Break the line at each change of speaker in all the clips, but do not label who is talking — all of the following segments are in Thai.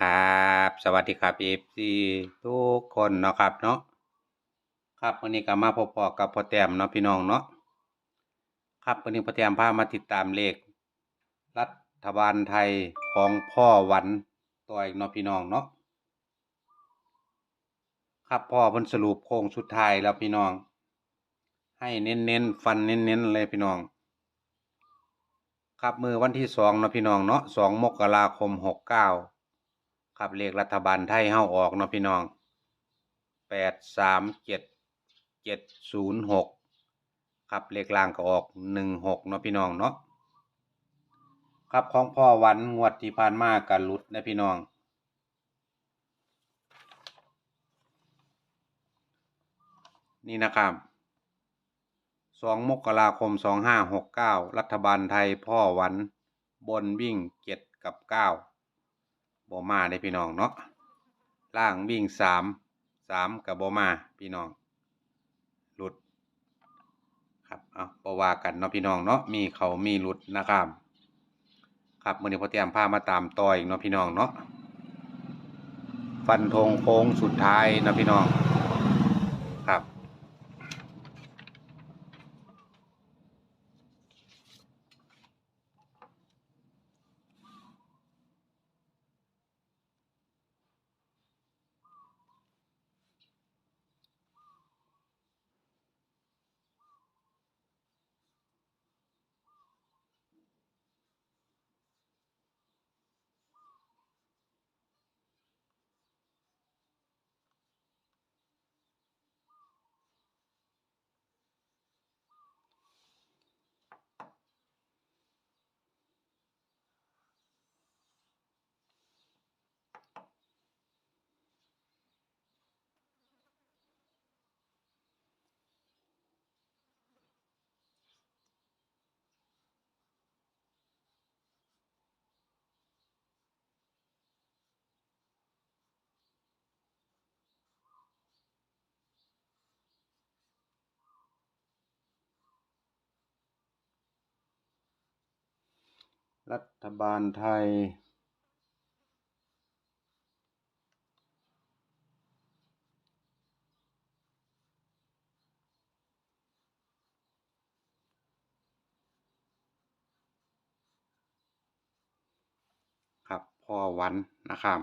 ครับสวัสดีครับเอฟซีทุกคนเนาะครับเนาะครับวันนี้ก็มาพบๆกับพ่อแต้มเนาะพี่น้องเนาะครับวันนี้พ่อแต้มพามาติดตามเลข รัฐบาลไทยของพ่อหวันตัวอีกเนาะพี่น้องเนาะครับพ่อเพิ่นสรุปโค้งสุดท้ายแล้วพี่น้อง ให้เน้นๆฟันเน้นๆเลยพี่น้อง ครับมือวันที่สองเนาะพี่น้องเนาะสองมกราคมหกเก้า ครับเลขรัฐบาลไทยเฮาออกเนาะพี่น้องแปดสามเจ็ดเจ็ดศูนย์หกครับเลขล่างก็ออกหนึ่งหกเนาะพี่น้องเนาะครับของพ่อวันงวดที่ผ่านมากันหลุดนะพี่น้อง นี่นะครับสองมกราคมสองห้าหกเก้ารัฐบาลไทยพ่อวันบนวิ่งเจ็ดกับเก้า บอมาได้พี่น้องเนาะล่างวิ่งสามสามกับบอมาพี่น้อง หลุด ครับเอาบว่ากันเนาะพี่น้องเนาะมีเขามีหลุดนะครับ ครับมื่อนี้พอเตรียมพามาตามต่ออีกเนาะพี่น้องเนาะฟันธงโค้งสุดท้ายนะพี่น้อง ครับ รัฐบาลไทย ครับพ่อวันนะครับ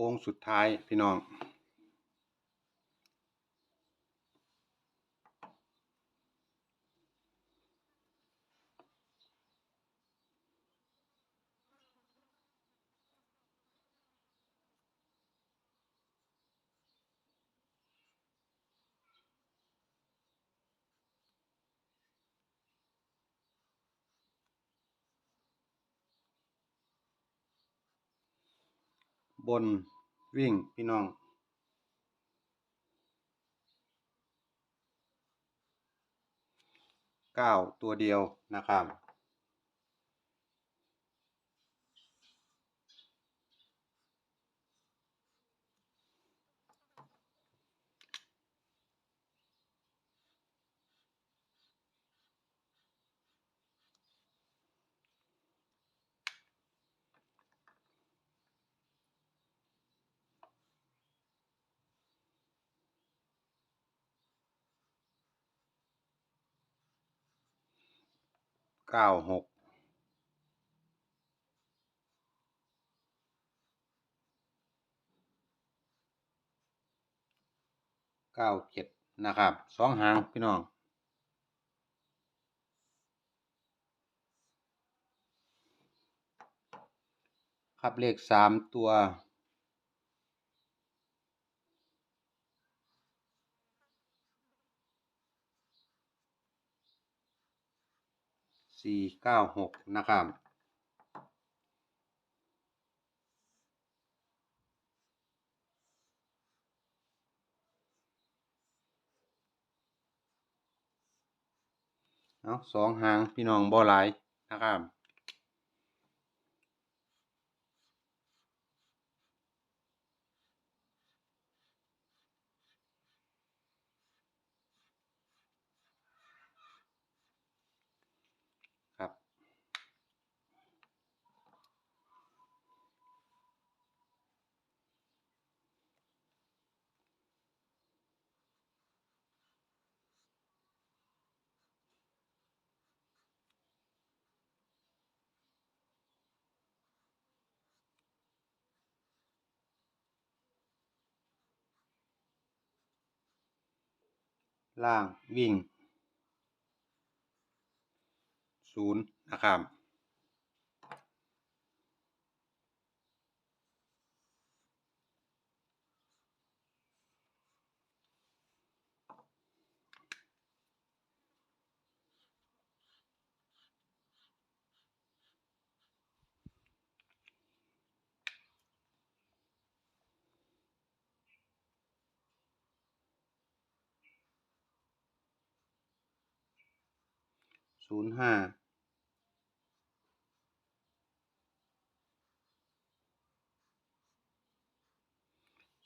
ค้งสุดท้ายพี่น้อง บนวิ่งพี่น้องเก้าตัวเดียวนะครับ เก้าหกเก้าเจ็ดนะครับสองหางพี่น้องครับเลขสามตัว สี่เก้าหกนะครับเอาสองหางพี่น้องบ่หลนะครับ ล่างวิ่งศูนย์นะครับ ศูนย์ห้า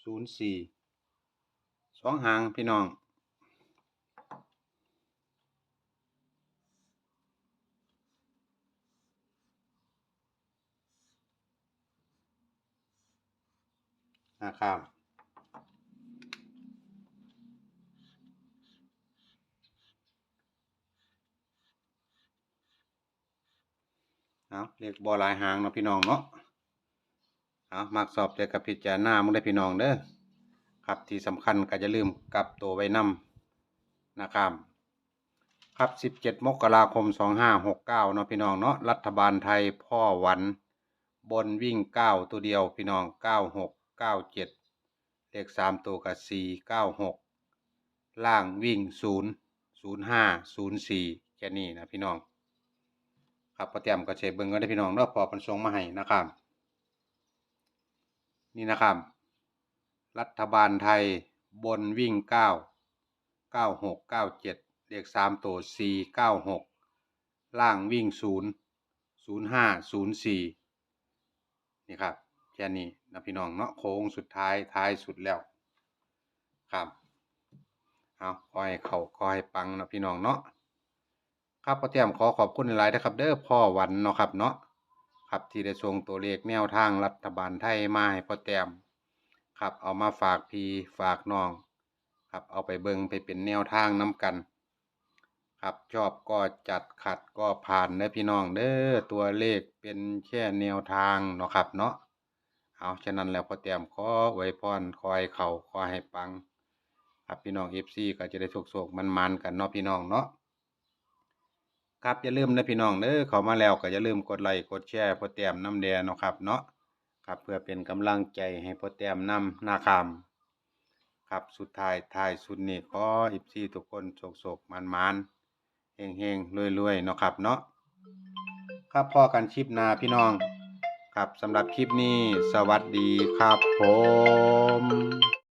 ศูนย์สี่สองหางพี่น้องนะครับ เอาเรียกบอหลายหางเนาะพี่น้องเนาะเอามักสอบใจกับพิจารณามึงได้พี่น้องเด้อครับที่สำคัญก็จะลืมกลับตัวไว้นำนะครับครับ 17 มกราคม 2569 เนาะพี่น้องเนาะรัฐบาลไทยพ่อหวัน บนวิ่ง 9 ตัวเดียวพี่น้อง 96 97 เลข 3 ตัวกับ4 96 ล่างวิ่ง 0 05 04 แค่นี้นะพี่น้อง ครับประเตรียมก็เชเบิ่งก็ได้พี่น้องเนาะพอเพันทรงมาให้นะครับ นี่นะครับ รัฐบาลไทยบนวิ่ง 9 96 97 เลข3ตัว4 96 ล่างวิ่ง 0 05 04 นี่ครับแค่นี้นะพี่น้องเนาะโค้งสุดท้ายท้ายสุดแล้วครับเอาขอให้เขาขอให้ปังนะพี่น้องเนาะ ครับพ่อเตรียมขอขอบคุณหลายๆนะครับ เด้อพ่อวันเนาะครับเนาะครับที่ได้ส่งตัวเลขแนวทางรัฐบาลไทยมาให้พ่อแต้มครับเอามาฝากพี่ฝากน้อง ครับเอาไปเบิงไปเป็นแนวทางน้กัน ครับชอบก็จัดขัดก็ผ่านเด้อพี่น้องเด้อตัวเลขเป็นแค่แนวทางเนาะครับเนาะเอาฉะนั้นแล้วพ่อแต้มขอไว้พรคอยเข่าขอให้ปัง ครับพี่น้อง FC ก็จะได้โชคๆมันๆกันเนาะพี่น้องเนาะ ครับอย่าลืมนะพี่น้องเด้อเข้ามาแล้วก็อย่าลืมกดไลค์กดแชร์พ่อแต้มน้ำแดงเนาะครับเนาะครับเพื่อเป็นกำลังใจให้พ่อแต้มนำนาคามครับสุดท้ายท้ายสุดนี้ขออิบซีทุกคนโศกๆมันๆเฮงๆรวยๆเนาะครับเนาะครับพอกันคลิปนาพี่น้อง ครับสำหรับคลิปนี้สวัสดีครับผม